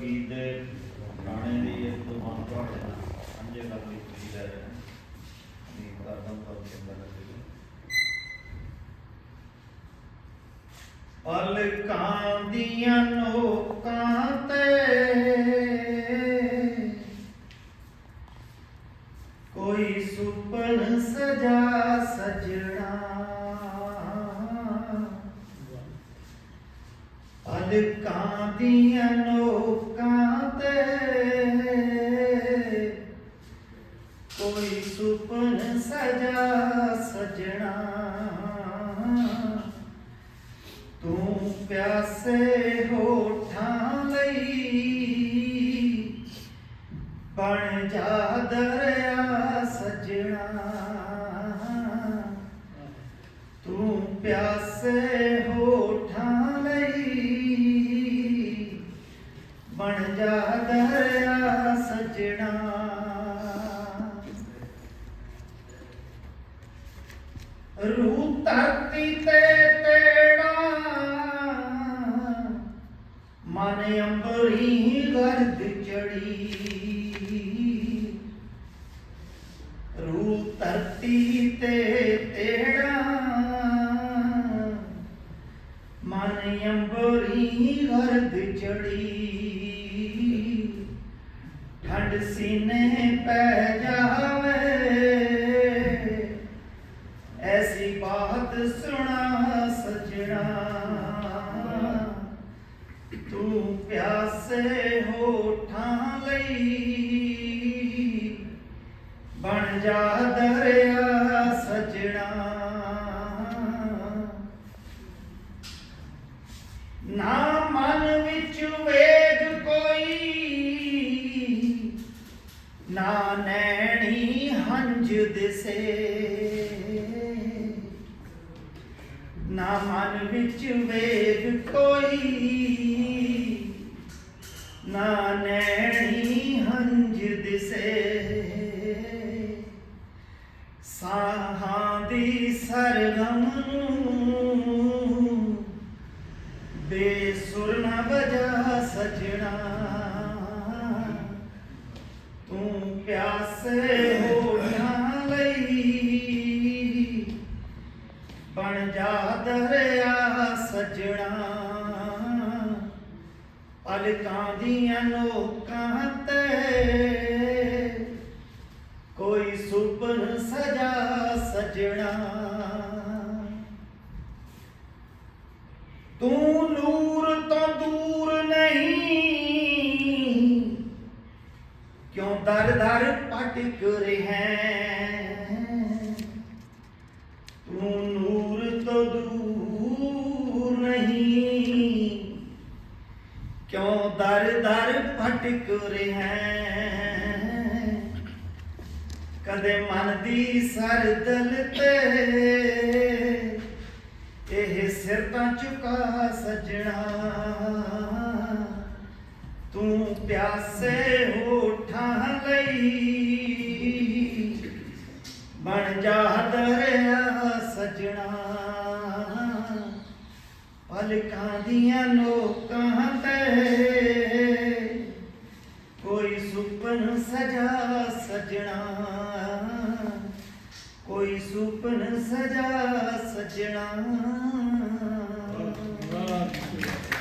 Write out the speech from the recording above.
ਗੀਤ ਦੇ ਗਾਣੇ ਦੀ ਇੱਕ ਦੋ ਮਾਨ ਤੁਹਾਡੇ ਨਾਲ ਸਾਂਝੇ ਕਰਨ ਦੀ ਤੁਸੀਂ ਲੈ ਰਹੇ ਹੋ। ਉਮੀਦ ਕਰਦਾ ਹਾਂ ਚੰਗਾ ਲੱਗੇਗਾ ਦੀਆਂ ਨੋਕਾਂ ਤੇ ਕੋਈ ਸੁਪਨ ਸਜਾ ਸਜਣਾ। ਪਲਕਾਂ ਦੀਆਂ ਨੋਕਾਂ ਤੇ ਕੋਈ ਸੁਪਨ ਸਜਾ ਸਜਣਾ। ਤੂੰ ਪਿਆਸੇ ਹੋਠਾਂ ਲਈ ਬਣ ਜਾ ਦਰਿਆ ਸਜਣਾ। ਤੂੰ ਪਿਆਸੇ ਬਣ ਜਾ ਦਰਿਆ ਸਜਣਾ। ਰੂ ਧਰਤੀ ਤੇ ਤੇੜਾ, ਮਨ ਅੰਬਰੀ ਗਰਦ ਚੜੀ। ਰੂਹ ਧਰਤੀ ਤੇ ਤੇੜਾ, ਮਨ ਅੰਬਰੀ ਗਰਦ ਚੜੀ। ਸੀਨੇ ਪੈ ਜਾਵੇ। ਐਸੀ ਬਾਤ ਸੁਣਾ ਸਜਣਾ। ਤੂੰ ਪਿਆਸੇ ਹੋਠਾਂ ਲਈ ਬਣ ਜਾ ਦਰਿਆ। ਵਿੱਚ ਵੇਗ ਕੋਈ ਨਾ ਨੈਣੀ ਹੰਝ ਦਿਸੇ। ਸਾਹਾਂ ਦੀ ਸਰਗਮ ਨੂੰ ਬੇਸੁਰ ਨਾ ਵਜਾ ਸਜਣਾ। ਤੂੰ ਪਿਆਸੇ ਹੋਠਾਂ ਲਈ ਬਣ ਜਾ ਦਰਿਆ ਪਲਕਾਂ ਦੀਆਂ ਲੋਕਾਂ ਤੇ ਕੋਈ ਸੁਪਨ ਸਜਾ ਸਜਣਾ। ਤੂੰ ਨੂਰ ਤੋਂ ਦੂਰ ਨਹੀਂ, ਕਿਉਂ ਦਰ ਦਰ ਭਟਕ ਰਿਹਾ ਤੂੰ ਨੂਰ ਤੋਂ ਦਰ ਦਰ ਭਟਕ ਰਿਹਾ ਕਦੇ ਮਨ ਦੀ ਸਰਦਲ ਤੇ ਇਹ ਸਿਰ ਤਾਂ ਝੁਕਾ ਸਜਣਾ। ਤੂੰ ਪਿਆਸੇ ਹੋਠਾਂ ਲਈ ਬਣ ਜਾ ਸੁਪਨ ਸਜਾ ਸਜਣਾ। ਕੋਈ ਸੁਪਨ ਸਜਾ ਸਜਣਾ। ਵਾਹ